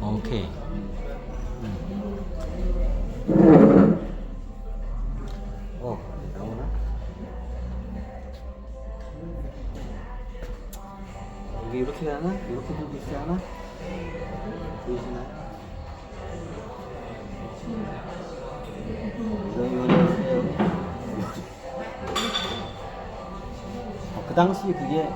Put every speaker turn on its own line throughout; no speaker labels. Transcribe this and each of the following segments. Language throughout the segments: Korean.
오케이.
어, 나오나? 여기 이렇게 하나? 이렇게 있지 않아? 이거. 어, 그 당시 그게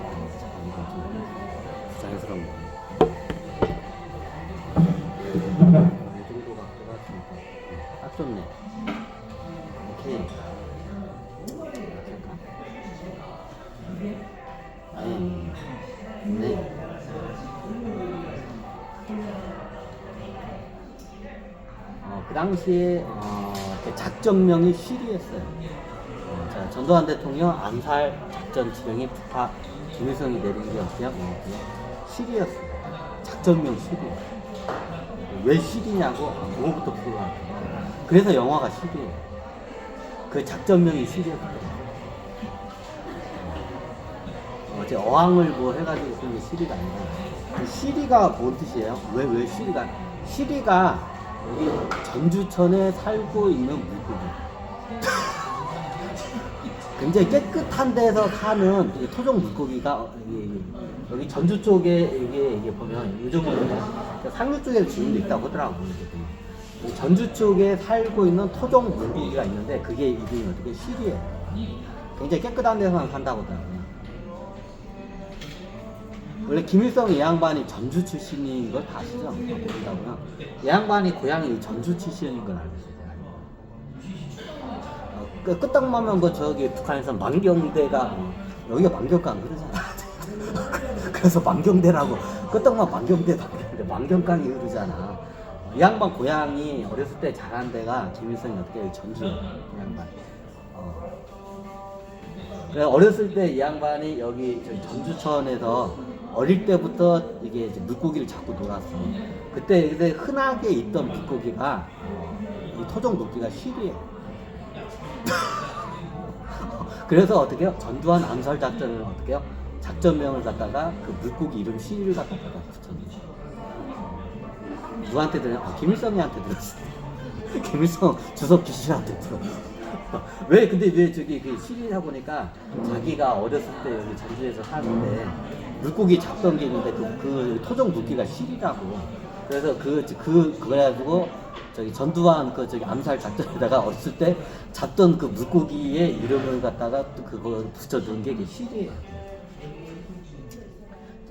좋네. 오케이. 잠깐. 네. 네. 어, 그 당시에 어, 그 작전명이 쉬리였어요. 어, 자, 전두환 대통령 암살 작전 지령이 북파 김일성이 내린 게 어때요? 어, 쉬리였어요. 작전명 쉬리. 왜 쉬리냐고 아, 그거부터 풀어갈게요. 그래서 영화가 쉬리예요. 그 작전명이 쉬리였어요. 어, 제 어항을 뭐 해가지고 쓰는 게 시리가 아니라 그 시리가 뭔 뜻이에요? 왜 왜 시리가 시리가 여기 전주천에 살고 있는 물고기 굉장히 깨끗한 데서 사는 이 토종 물고기가 어, 여기, 여기 전주 쪽에 이게 보면 요즘은 상류 쪽에 지금도 있다고 하더라고요. 이게. 이 전주 쪽에 살고 있는 토종 물고기가 있는데 그게 이름이 어떻게 시리예요. 굉장히 깨끗한 데서만 하더라고요. 원래 김일성 이 양반이 전주 출신인 걸 다 아시죠? 모른다고요? 이 양반이 고향이 전주 출신인 걸 알고 있어요. 어, 그 끄떡하면 그 저기 북한에서 만경대가 어, 여기가 만경강 그러잖아. 그래서 만경대라고 끄떡만 만경대 만경대 만경강이 흐르잖아. 이 양반 고향이 어렸을 때 자란 데가 김일성이 어떻게 전주 이 양반. 어. 그래 어렸을 때 이 양반이 여기 저 전주천에서 어릴 때부터 이게 이제 물고기를 잡고 놀았어. 그때 그때 흔하게 있던 물고기가 이 토종 물고기가 시리에. 그래서 어떻게 해요? 전두환 암살 작전을 어떻게 해요? 작전명을 갖다가 그 물고기 이름 시리를 갖다가 붙였는데 누구한테 들었냐? 아, 김일성이한테 들었어. 김일성 주석 기실한테 들었어. 왜 근데 왜 저기 그 시리다 보니까 자기가 어렸을 때 여기 전주에서 사는데 물고기 잡던 게 있는데 그, 그 토종 물기가 시리라고 그래서 그, 그, 그래가지고 저기 전두환 그 저기 암살 작전에다가 어렸을 때 잡던 그 물고기의 이름을 갖다가 또 그걸 붙여둔 게 이게 시리예요.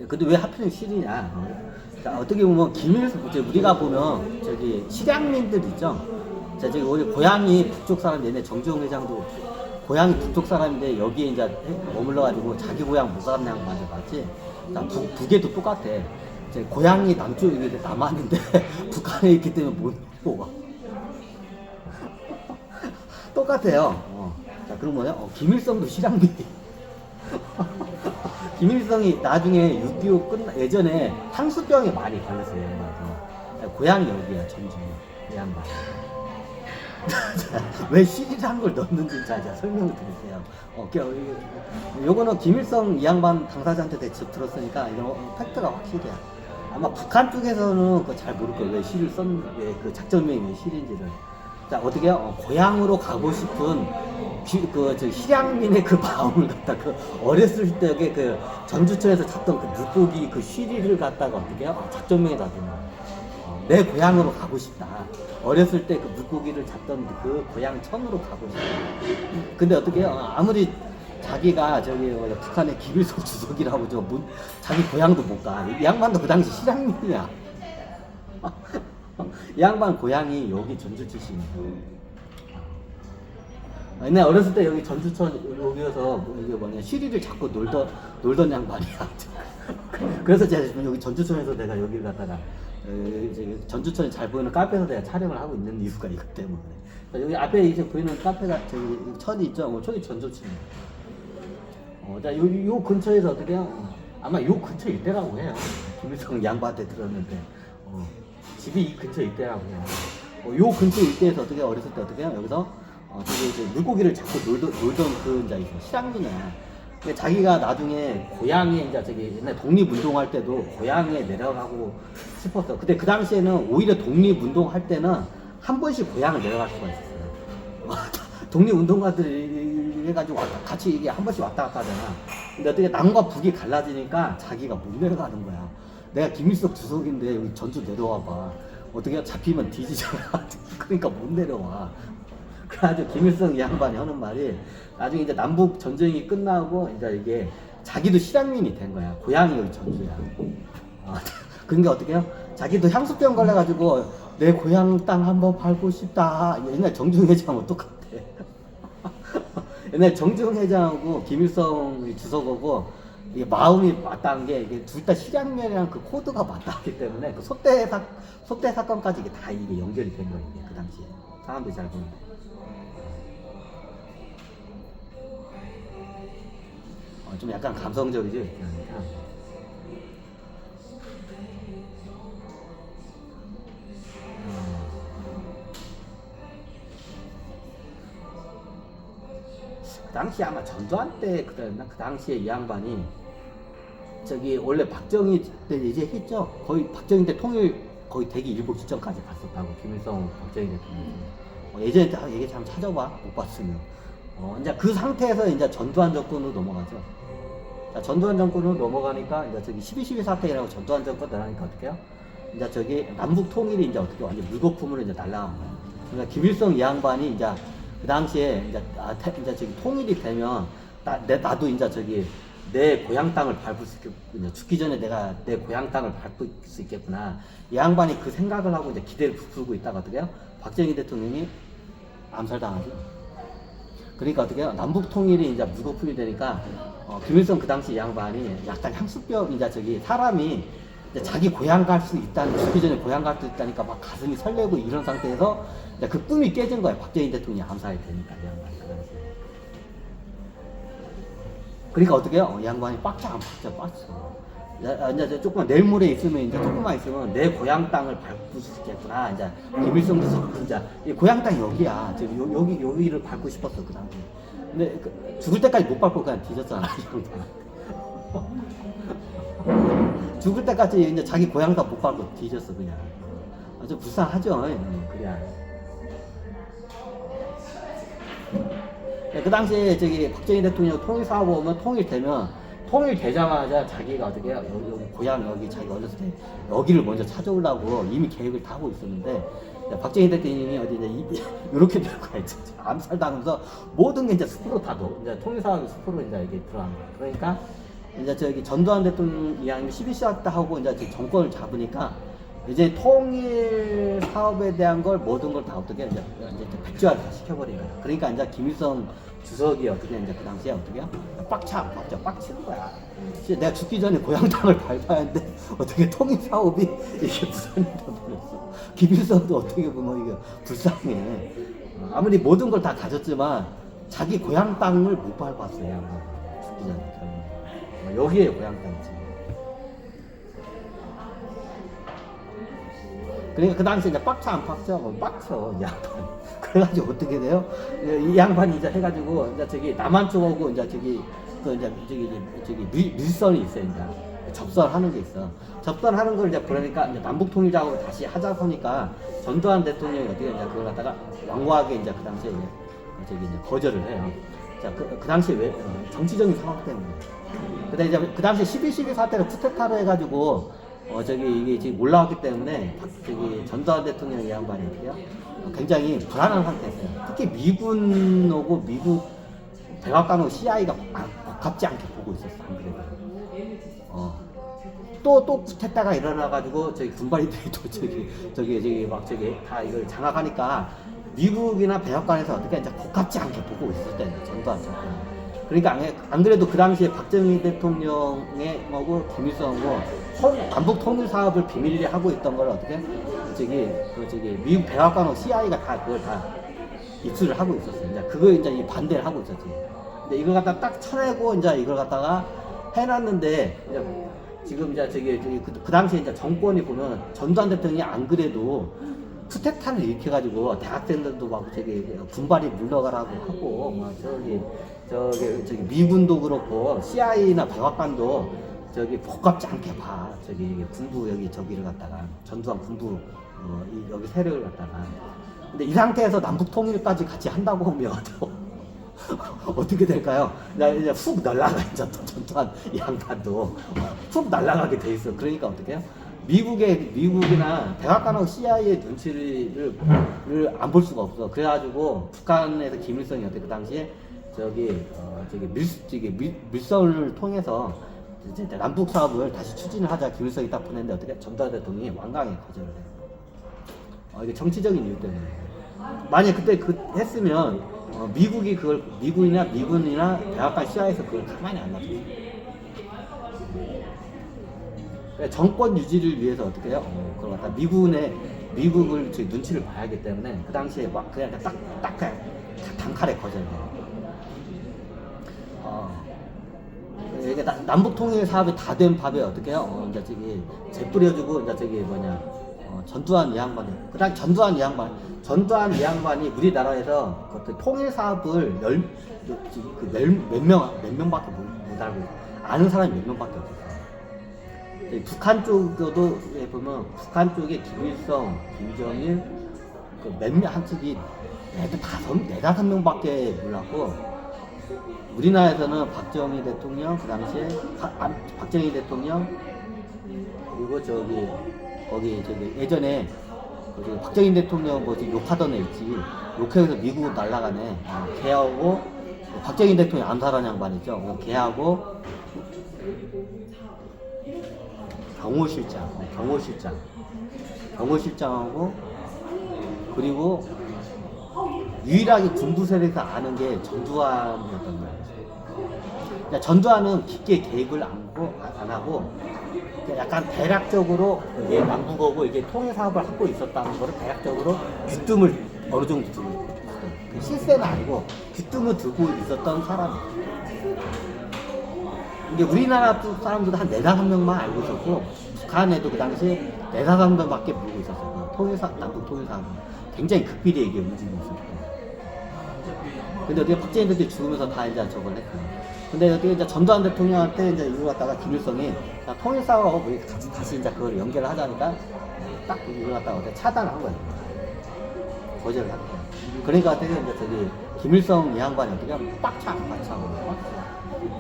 근데 왜 하필 시리냐? 어? 자, 어떻게 보면 이제 우리가 보면 저기 실향민들 있죠? 자, 저기 우리 고향이 북쪽 사람 얘네 정지용 회장도 고향이 북쪽 사람인데 여기에 이제 머물러 가지고 자기 고향 못 갔냐고 맞아봤지. 자, 북, 북에도 똑같아. 이제 고향이 남쪽이데 남한인데 북한에 있기 때문에 못 뽑아. 똑같아요. 어. 자, 그럼 뭐냐? 어, 김일성도 실향민. 김일성이 나중에 6.25 끝나 예전에 향수병에 많이 걸렸어요. 양반에서 고향이 여기야 전주 이 양반. 왜 시리라는 걸 넣는지 자, 자 설명을 드릴게요. 어, 요거는 김일성 이 양반 당사자한테 직접 들었으니까 이거 팩트가 확실해요. 아마 북한 쪽에서는 그거 잘 모를 거예요. 왜 시를 썼, 왜그 작전명이 왜 시인지를. 자 어떻게 요 어, 고향으로 가고 싶은 기- 그, 저, 실향민의 그 마음을 갖다 그 어렸을 적에 그 전주천에서 잡던 그 물고기 그 쉬리를 갖다가 어떻게 해요? 어, 작전명에다 두는 거예요. 어, 내 고향으로 가고 싶다. 어렸을 때 그 물고기를 잡던 그 고향 천으로 가고 싶다. 근데 어떻게 해요? 어, 아무리 자기가 저기 북한의 김일성 주석이라고 저 문, 자기 고향도 못 가. 이 양반도 그 당시 실향민이야. 이 양반 고향이 여기 전주 출신이에요. 옛날 어렸을 때 여기 전주천 여기에서 뭐 이게 뭐냐 시리를 잡고 놀던 놀던 양반이야. 그래서 제가 여기 전주천에서 내가 여기를 이제 전주천이 잘 보이는 카페에서 내가 촬영을 하고 있는 이유가 이것 때문에. 자, 여기 앞에 이제 보이는 카페가 저기 천이 있죠. 어, 저기 전주천이에요. 어, 자, 요, 요 근처에서 어떻게 해요? 어, 아마 요 근처 일대라고 해요. 김일성 양반한테 들었는데, 어, 집이 이 근처 일대라고 해요. 어, 요 근처 일대에서 어떻게 어렸을 때 어떻게 해요? 여기서 어, 저기 이제 물고기를 잡고 놀던, 놀던 그 이제 실향민이야. 근데 자기가 나중에 고향에 이제 저기 옛날 독립운동할 때도 고향에 내려가고 싶었어. 근데 그 당시에는 오히려 독립운동할 때는 한 번씩 고향을 내려갈 수가 있었어요. 독립운동가들이 해가지고 같이 이게 한 번씩 왔다 갔다 하잖아. 근데 어떻게 남과 북이 갈라지니까 자기가 못 내려가는 거야. 내가 김일성 주석인데 여기 전주 내려와 봐. 어떻게 잡히면 뒤지잖아. 그러니까 못 내려와. 그래가지고 김일성 이 양반이 하는 말이 나중에 이제 남북 전쟁이 끝나고 이제 이게 자기도 실향민이 된 거야. 고향이 여기 전주야. 아, 그러니까 어떻게 해요? 자기도 향수병 걸려가지고 내 고향 땅 한번 밟고 싶다. 옛날 정중 회장하고 똑같아. 옛날 정중 회장하고 김일성 주석하고 이게 마음이 맞다는 게 이게 둘 다 실향면이랑 그 코드가 맞닿기 때문에 그 소대 사 소대 사건까지 이게 다 이게 연결이 된 거예요. 그 당시에 사람들이 잘 보는데. 어, 좀 약간 감성적이죠. 그러니까. 그 당시 아마 전두환 때 그랬나 그 당시에 이 양반이 저기 원래 박정희 때 이제 했죠. 거의 박정희 때 통일 거의 되기 일보 직전까지 갔었다고 김일성 박정희 대통령. 어, 예전에 다 얘기 참 찾아봐 못 봤으면. 어 이제 그 상태에서 이제 전두환 정권으로 넘어가죠. 자, 전두환 정권으로 넘어가니까 이제 저기 12.12 사태라고 전두환 정권 들어가니까 어떻게요? 이제 저기 남북 통일이 이제 어떻게 완전 물거품으로 이제 날라간 거야. 그러니까 김일성 이 양반이 이제 그 당시에 이제 아, 태- 이제 저기 통일이 되면 나, 내, 나도 이제 저기 내 고향 땅을 밟을 수 있겠구나. 죽기 전에 내가 내 고향 땅을 밟을 수 있겠구나. 이 양반이 그 생각을 하고 이제 기대를 부풀고 있다가 어떻게요? 박정희 대통령이 암살당하죠. 그러니까 어떻게 해요? 남북 통일이 이제 무거품이 되니까 어, 김일성 그 당시 이 양반이 약간 향수병 이제 저기 사람이 이제 자기 고향 갈 수 있다는 죽기 전에 고향 갈 수 있다니까 막 가슴이 설레고 이런 상태에서 그 꿈이 깨진 거예요. 박정희 대통령이 암살이 되니까 이 양반이 그. 그러니까 어떻게 해요? 어, 이 양반이 빡쳐 안 빡쳐 빡쳐. 야, 이제 저 조금만 내일모레 있으면 이제 조금만 있으면 내 고향 땅을 밟을 수 있겠구나. 이제 김일성 주석 이제 이 고향 땅이 여기야. 저 요, 여기 여기를 밟고 싶었어 그 당시. 근데 그, 죽을 때까지 못 밟고 그냥 뒤졌잖아. 죽을 때까지 이제 자기 고향 땅못 밟고 뒤졌어 그냥. 아주 불쌍하죠. 음, 그래. 네, 그 당시에 저기 박정희 대통령 통일 사업 오면 통일되면 통일되자마자 자기가 어떻게 해요? 여기, 여기 고향 여기 자기 어렸을 때 여기를 먼저 찾아오려고 이미 계획을 다 하고 있었는데 박정희 대통령이 어디 이제 이, 될 거야 이제 암살당하면서 모든 게 이제 숲으로 다 넣어 이제 통일 사업이 숲으로 이제 이게 들어간 거야. 그러니까 이제 저기 전두환 대통령 이양이 12시 때 하고 이제 정권을 잡으니까 이제 통일 사업에 대한 걸 모든 걸 다 어떻게 이제, 이제 백지화 다 시켜버린 거야. 그러니까 이제 김일성 주석이 어떻게 이제 그 당시에 어떻게 요 빡쳐 빡쳐 빡치는 거야. 진짜 내가 죽기 전에 고향 땅을 밟아야 하는데 어떻게 통일 사업이 이게 불쌍해 버렸어. 김일성도 어떻게 보면 이게 불쌍해. 어, 아무리 모든 걸 다 가졌지만 자기 고향 땅을 못 밟았어요. 죽기 전에. 어, 여기에 고향 땅이지. 그러니까 그 당시에 이제 빡쳐 안 빡쳐? 뭐 빡쳐 이 양반. 그래가지고 어떻게 돼요? 이 양반이 이제 해가지고 이제 저기 남한 쪽하고 이제 저기 그 이제 저기 저기 밀, 밀선이 있어요 이제 접선하는 게 있어. 접선하는 걸 이제 그러니까 이제 남북 통일 작업을 다시 하자 보니까 전두환 대통령이 어떻게 이제 그걸 갖다가 완고하게 이제 그 당시에 이제 저기 이제 거절을 해요. 자, 그, 그 당시에 왜 어, 정치적인 상황 때문에. 근데 이제 그 당시에 12.12 사태를 쿠데타로 해가지고 어 저기 이게 지금 올라왔기 때문에 박- 저기 전두환 대통령 이 양반이 어떻게요? 어, 굉장히 불안한 상태였어요. 특히 미군하고 미국 백악관하고 CIA가 가깝지 않게 보고 있었어 안 그래도. 어. 또또 쿠데타가 일어나가지고 저기 군발이들이 또 저기 저기 저기 막 저기 다 이걸 장악하니까 미국이나 백악관에서 어떻게 이제 고깝지 않게 보고 있을 때 전두환 정권. 그러니까 안, 안 그래도 그 당시에 박정희 대통령의 하고 김일성하고 통- 남북 통일 사업을 비밀리에 하고 있던 걸 어떻게 저기 그 저기 미국 백악관하고 CIA가 다 그걸 다 입수를 하고 있었어요. 이제 그거 이제 이 반대를 하고 있었지. 근데 이걸 갖다 딱 쳐내고 이제 이걸 갖다가 해놨는데 이제 지금 이제 저기, 저기 그, 그 당시에 이제 정권이 보면 전두환 대통령이 안 그래도 쿠데타를 일으켜가지고 대학생들도 막 저기 군발이 물러가라고 하고 막 저기 저기 저기 미군도 그렇고 CIA나 백악관도 저기 복잡지 않게 봐 저기 군부 여기 저기를 갖다가 전두환 군부 어, 이, 여기 세력을 갖다가 근데 이 상태에서 남북 통일까지 같이 한다고 하면 어떻게 될까요? 나 이제 훅 날아가 이제 또이 양반도 훅 날아가게 돼 있어. 그러니까 어떻게 해요? 미국의 미국이나 백악관하고 CIA 눈치를 안 볼 수가 없어. 그래가지고 북한에서 김일성이 어때 그 당시에 저기 어 저기 밀 저기 밀, 밀선을 통해서 이제 남북 사업을 다시 추진을 하자 김일성이 딱 보냈는데 어떻게 전두환 대통령이 완강히 거절을 해. 어, 이게 정치적인 이유 때문에. 만약 그때 그 했으면 어, 미국이 그걸 미국이나 미군이나 백악관 시야에서 그걸 가만히 안 놔둬. 정권 유지를 위해서 어떻게 해요? 어, 그걸 갖다 미군의 미국을 저기 눈치를 봐야 하기 때문에 그 당시에 막 그냥 딱딱 그냥 단칼에 거절해. 어. 이게 나- 남북 통일 사업이 다 된 밥에 어떻게 해요? 어, 이제 저기 재 뿌려주고 이제 저기 뭐냐 어, 전두환 이 양반이 그다음 전두환 이 양반 전두환 이 양반이 우리나라에서 그 통일 사업을 열그몇명몇 명밖에 못, 못 알고. 아는 사람이 몇 명밖에 없어. 이 북한 쪽도 에 보면 북한 쪽에 김일성, 김정일 그몇명한 측이 애들 다섯 네다섯 명밖에 몰랐고 우리나라에서는 박정희 대통령 그 당시에 박, 아, 박정희 대통령 그리고 저기 거기 저기 예전에 거기 박정희 대통령 뭐지 욕하던 애 있지 욕해서 미국 날라가네. 어, 걔하고 박정희 대통령 암살한 양반 있죠. 어, 경호실장 어, 경호실장 경호실장하고 그리고 유일하게 군부 세력에서 아는 게 전두환이었던 거예요. 그러니까 전두환은 깊게 개입을 안 하고, 안 하고 약간 대략적으로 이게 남북하고 이게 통일 사업을 하고 있었다는 거를 대략적으로 귀뜸을 어느 정도 있었어요. 그 실세는 아니고 귀뜸을 두고 있었던 사람이에요. 이게 우리나라 쪽 사람들도 한 네다섯 명만 알고 있었고 북한에도 그 당시에 네다섯 명밖에 모르고 있었어요. 그 통일사 남북 통일사 굉장히 극비리에 이게 움직이고 있었고. 근데 어떻게 박정희 대통령이 죽으면서 다 이제 저걸 했고. 근데 어떻게 이제 전두환 대통령한테 이제 이걸 갖다가 김일성이 자, 통일사하고 우리 다시, 다시 이제 그걸 연결을 하자니까 딱 이걸 갖다가 차단한 거예요. 거절을 한 거예요. 그러니까 어떻게 이제 저기 김일성 이 양반이 어떻게 하면 빡차 빡차고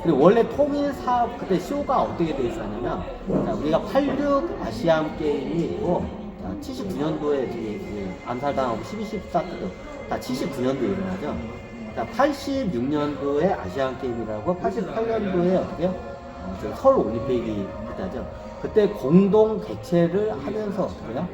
그리고 원래 통일 사업 그때 쇼가 어떻게 돼 있었냐면 자, 우리가 86 아시안 게임이 있고 79년도에 저기 암살당하고 12, 14 때도 다 79년도에 일어나죠. 자, 86년도에 아시안 게임이라고 88년도에 어떻게 요 어, 저 서울 올림픽이 그때죠. 그때 공동 개최를 하면서 어떻게 요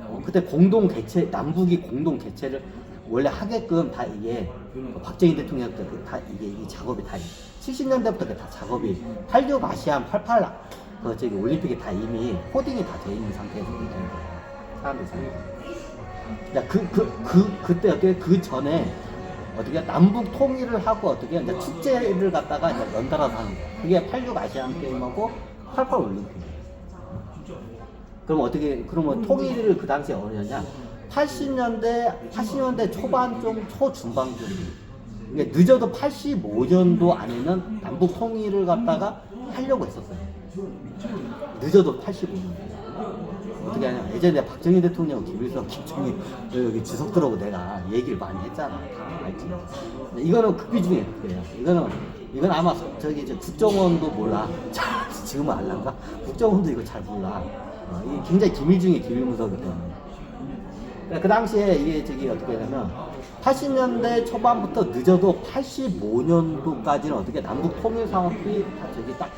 어, 그때 공동 개최 남북이 공동 개최를 원래 하게끔 다 이게 뭐 박정희 대통령 때다 이게 이 작업이 다 70년대부터 다 작업이 86 아시안 88 그 저기 올림픽이 다 이미 코딩이 다 돼 있는 상태에서 된 거예요. 사람들이 생각. 그, 그, 그, 그때 어떻게 그 전에 어떻게 남북 통일을 하고 어떻게 이제 축제를 갖다가 이제 연달아서 하는 거예요. 그게 86 아시안 게임하고 88 올림픽. 그럼 어떻게 그러면 통일을 그 당시에 어느냐? 80년대 80년대 초반 좀 초중반쯤. 이게 늦어도 85년도 안에는 남북 통일을 갖다가 하려고 했었어요. 늦어도 85년. 어떻게 하냐? 예전에 박정희 대통령, 김일성, 김정일 여기 지속들하고 내가 얘기를 많이 했잖아. 다 알지. 이거는 극비 중에 극비예요. 이거는 이건 아마 저기 저 국정원도 몰라. 자, 지금은 알란가? 국정원도 이거 잘 몰라. 어, 이게 굉장히 기밀 중에 기밀 때문에. 그러니까 그 당시에 이게 저기 어떻게 하냐면 80년대 초반부터 늦어도 85년도까지는 어떻게 남북 통일 사업이 다 저기 딱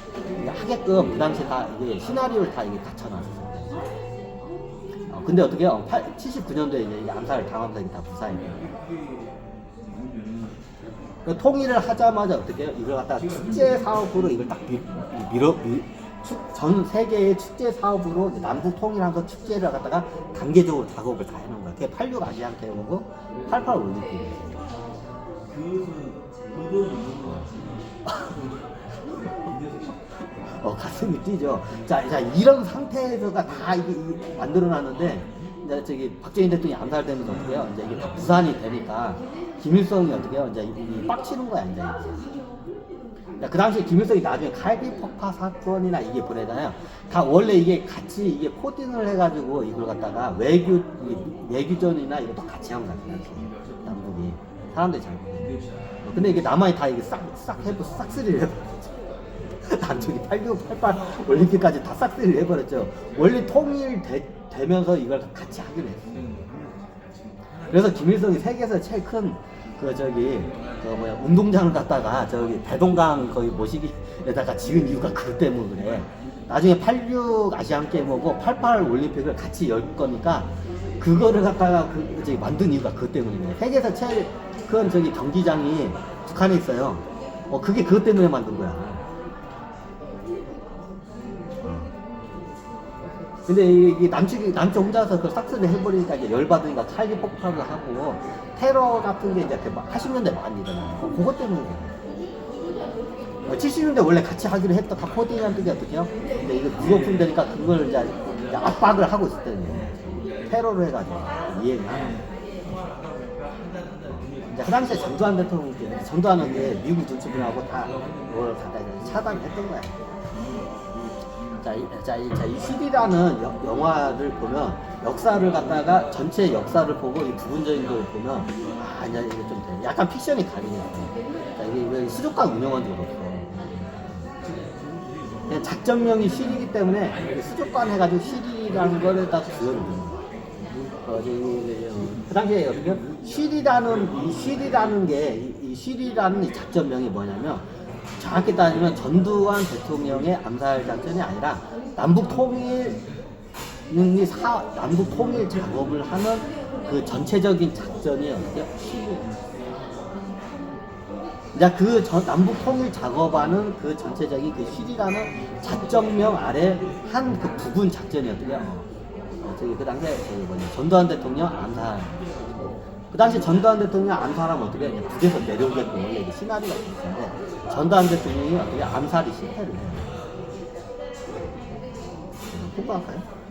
하게끔 그 당시에 다 이게 시나리오를 다 이게 갖춰놨었어요. 어, 근데 어떻게 해요? 79년도에 이제 이 암살을 이게 다 돼요. 그 통일을 하자마자 어떻게 해요? 이걸 갖다가 축제 사업으로 이걸 딱 밀, 밀어, 밀, 축- 전 세계의 축제 사업으로 남북 통일하면서 축제를 갖다가 단계적으로 작업을 다 해놓은 거야. 그게 86 아시안 게임이고 88 올림픽이에요. 어, 가슴이 뛰죠. 자, 자 이런 상태에서가 다 이게 이- 만들어놨는데 이제 저기 박정희 대통령이 암살되면서 어떻게 해요? 이제 이게 다 부산이 되니까 김일성이 어떻게 해요? 이제 이 빡치는 거야 이제. 그 당시에 김일성이 나중에 칼비 폭파 사건이나 이게 보내잖아요. 다 원래 이게 같이 이게 코딩을 해가지고 이걸 갖다가 외교 이 외교전이나 이것도 같이 한 거야. 그 당시에. 남북이 사람들이 잘 모르. 근데 이게 남한이 다 이게 싹 싹 해고 싹쓸이를 해버렸죠. 남쪽이 86, 88 올림픽까지 다 싹쓸이를 해버렸죠. 원래 통일되면서 이걸 같이 하기로 했어요. 그래서 김일성이 세계에서 제일 큰 그 저기 그 뭐야 운동장을 갖다가 저기 대동강 거기 모시기에다가 지은 이유가 그것 때문에 그래. 나중에 86 아시안 게임 오고 88 올림픽을 같이 열 거니까 그거를 갖다가 그 저기 만든 이유가 그것 때문이네. 세계에서 제일 큰 저기 경기장이 북한에 있어요. 어 그게 그것 때문에 만든 거야. 근데 이게 남쪽이 남쪽 혼자서 그 싹쓸이 해버리니까 이제 열받으니까 칼기 폭발을 하고 테러 같은 게 이제 그 80년대 많이 일어나요. 그- 그것 때문에. 70년대 원래 같이 하기로 했던 다 코딩한 게 어떻게 해요? 근데 이거 무거품 되니까 그걸 이제, 이제 압박을 하고 있었거든요. 테러를 해가지고 이해가. 이제 그 당시에 전두환 대통령 때 전두환은 이제 미국 눈치분하고 다 그걸 갖다 이제 차단했던 거야. 자, 이, 자, 이, 자, 이 CD라는 여- 영화를 보면 역사를 갖다가 전체 역사를 보고 이 부분적인 걸 보면 아, 아니야 이게 좀 돼. 약간 픽션이 가리네요. 자, 이게 왜 수족관 운영원 줄 없어. 그냥 작전명이 실이기 때문에 수족관 해가지고 실이라는 거를 딱 넣는 거예요. 그 당시에 어떻게 실이라는 이 실이라는 게이이 작전명이 뭐냐면 정확히 따지면 전두환 대통령의 암살 작전이 아니라 남북 통일 이 사, 남북 통일 작업을 하는 그 전체적인 작전이 어떻게 실이에요. 이제 그 전, 남북 통일 작업하는 그 전체적인 그 실이라는 작전명 아래 한 그 부분 작전이었거든요. 어, 저기 그 당시에 저기 뭐냐 전두환 대통령 암살. 그 당시 전두환 대통령 암살하면 어떻게 그냥 북에서 내려오게끔 원래 이게 시나리오가 있었는데 전두환 대통령이 어떻게 암살이 실패를 해요. 통과할까요?